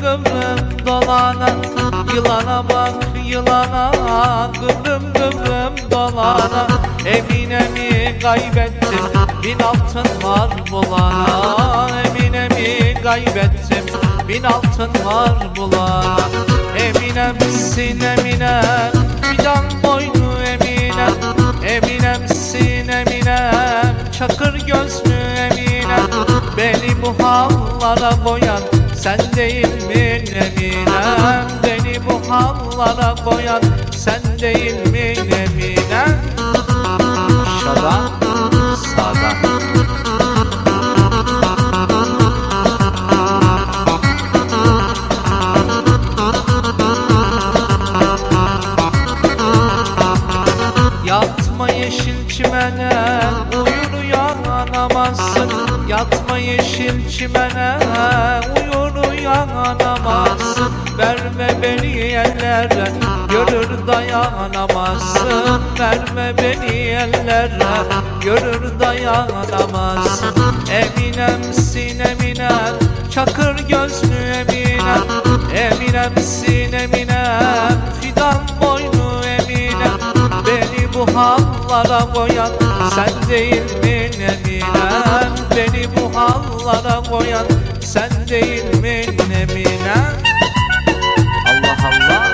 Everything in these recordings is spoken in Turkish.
Kıvrım dolana Yılana bak yılana kıvrım kıvrım dolana Eminemi kaybettim bin altın var bulana Eminemi kaybettim bin altın var bulana Eminemsin Eminem fidan boynu Eminem. Eminemsin Eminem çakır gözlü Eminem. Beni bu hallara koyan sen değil mi Eminem Beni bu hallara koyan sen değil mi Eminem Şadan sağdan Yatma yeşil çimene Uyur uyanamazsın Yatma yeşil çimene Uyur uyanamazsın Verme beni ellere Görür dayanamazsın. Verme beni ellere Görür dayanamazsın. Eminemsin Eminem Çakır gözlü Eminem. Eminemsin Eminem Fidan boynu Eminem. Beni bu hallara koyan sen değil mi Eminem? Beni bu hallara koyan sen değil mi Eminem Allah Allah.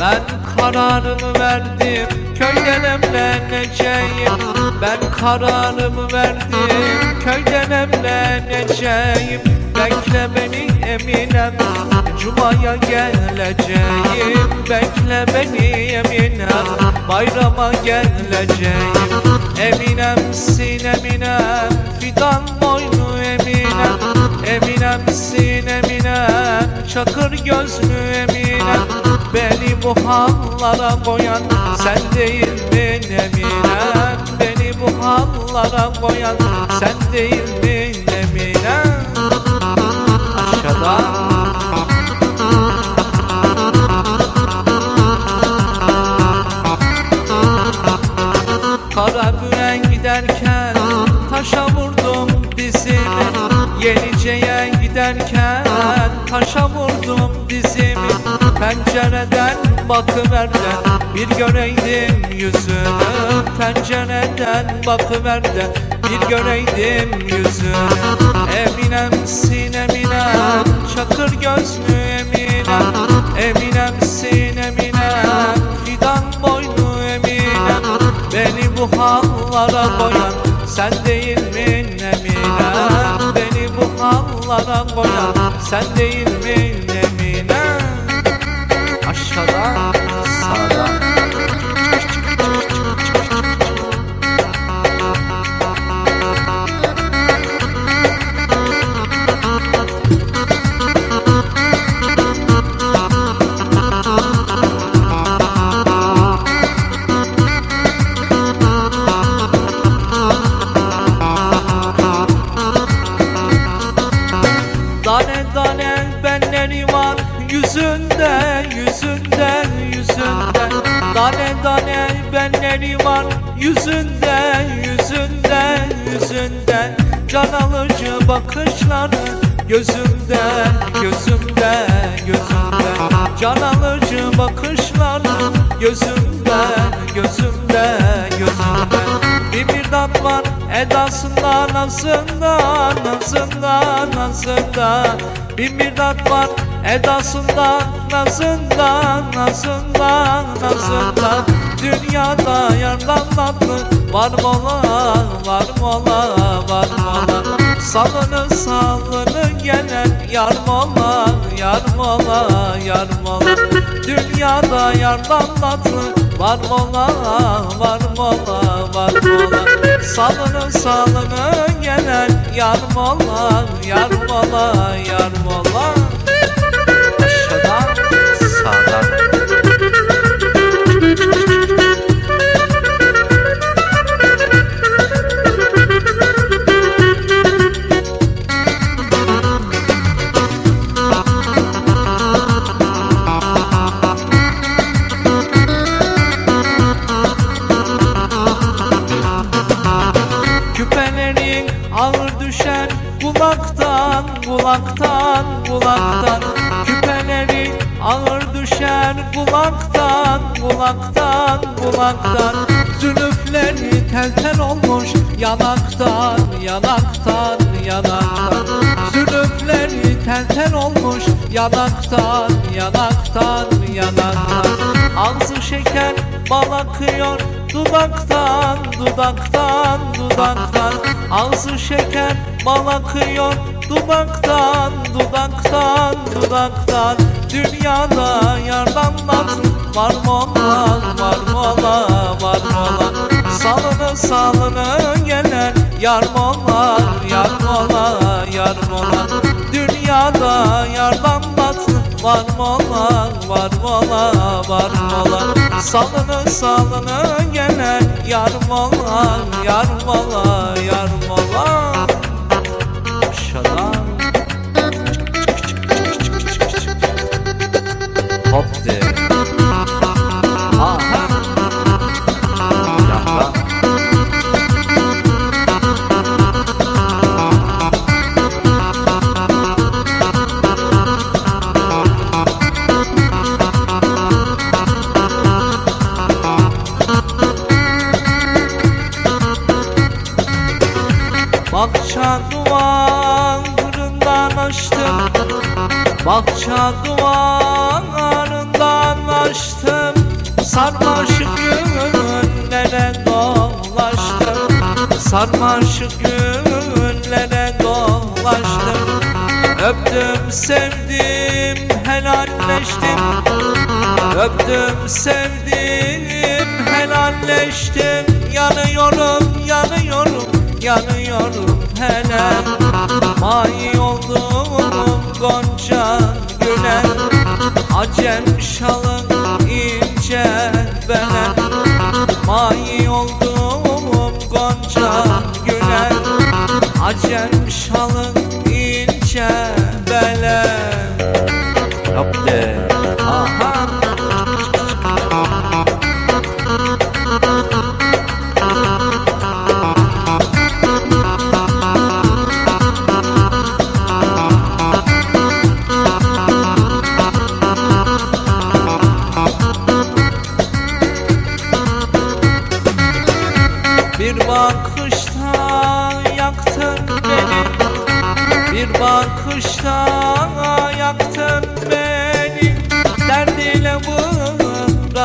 Ben kararımı verdim köyden evleneceğim Ben kararımı köyden evleneceğim Bekle beni Eminem. Cuma'ya geleceğim. Bekle beni Eminem. Bayrama geleceğim. Eminemsin Eminem. Fidan boynu Eminem. Eminemsin Eminem. Çakır gözlü Eminem. Beni bu hallara koyan sen değil mi Eminem bu hallara koyan sen değil mi Eminem Aşağıdan Kara büren giderken taşa vurdum dizimi. Yenice'ye giderken taşa vurdum dizimi Pencereden bakıver de bir göreydim yüzünü. Pencereden bakıver de bir göreydim yüzünü. Eminemsin Eminem çakır gözlü Eminem. Eminemsin Eminem fidan boynu Eminem. Beni bu hallara koyan sen değil mi Eminem Beni bu hallara koyan sen değil mi Aşağıdan sağdan var yüzünde yüzünde yüzünde Can alıcı bakışları gözümde gözümde gözümde Can alıcı bakışları gözümde gözümde gözümde Bir birdat var edasında nazında nazında nazında Bir birdat var edasında nazında nazında nazında Dünyada yardan tatlı var mola var mola var mola Salını salını gelen yar mola yar mola yar mola Dünyada yardan tatlı var mola var mola var mola Salını salını gelen yar mola yar mola yar mola kulaktan kulaktan Küpelerin ağır düşer kulaktan kulaktan kulaktan Zülüfleri tel tel olmuş yanaktan yanaktan yanaktan. Zülüfleri tel tel olmuş yanaktan yanaktan yanaktan. Ağzı şeker bal akıyor dudaktan dudaktan dudaktan. Ağzı şeker bal akıyor dudaktan dudaktan dudaktan Dünyada yardanmaz var mı olan var mı olan var mı olan Salını salını gelen yar mı olan yar mı olan yar mı olan Dünyada yardanmaz var mı olan var mı olan var mı olan Salını salını gelen yar mı olan yar mı olan yar Bakça duvarından açtım Sarmaşık günlere dolaştım. Sarmaşık günlere dolaştım Öptüm sevdim helalleştim. Öptüm sevdim helalleştim. Yanıyorum yanıyorum yanıyorum hele May oldum gonca güle Acem şalın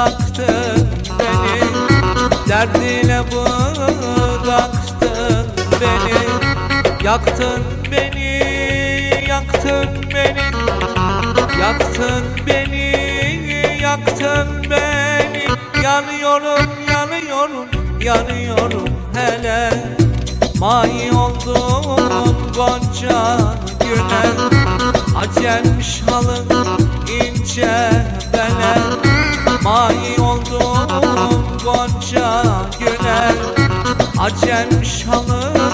bıraktın beni. Derdiyle bıraktın beni. Yaktın beni, yaktın beni. Yaktın beni, yaktın beni. Yanıyorum, yanıyorum, yanıyorum hele. May oldum gonca güne. Acem şalın ince bele May oldum gonca güne Acem şalın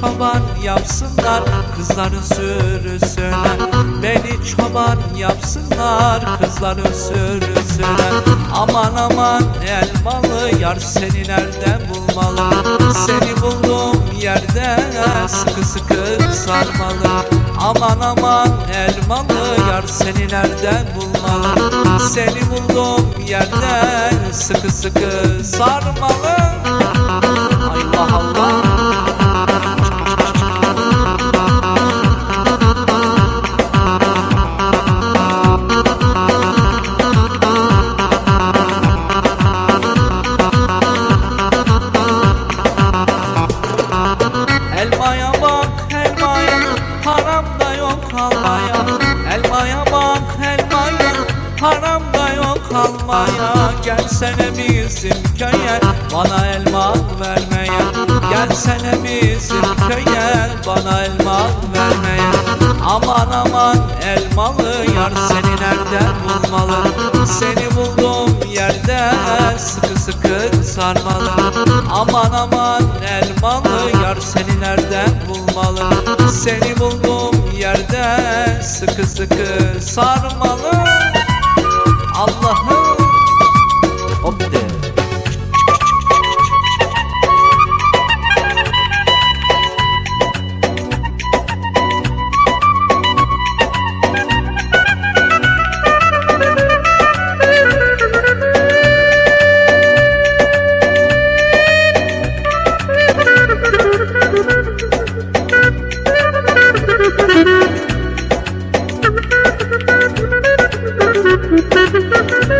çoban yapsınlar kızların sürüsüne Beni çoban yapsınlar kızların sürüsüne Aman aman elmalı yar seni nereden bulmalı? Seni buldum yerde sıkı sıkı sarmalı. Aman aman elmalı yar seni nereden bulmalı? Seni buldum yerde sıkı sıkı sarmalı. Allah Allah Gelsene bizim köye Bana elma vermeye. Gel Gelsene bizim köye bana elma vermeye. Aman aman elmalı yar seni nereden bulmalı? Seni bulduğum yerde sıkı sıkı sarmalı. Aman aman elmalı yar seni nereden bulmalı? Seni bulduğum yerde sıkı sıkı sarmalı Woo!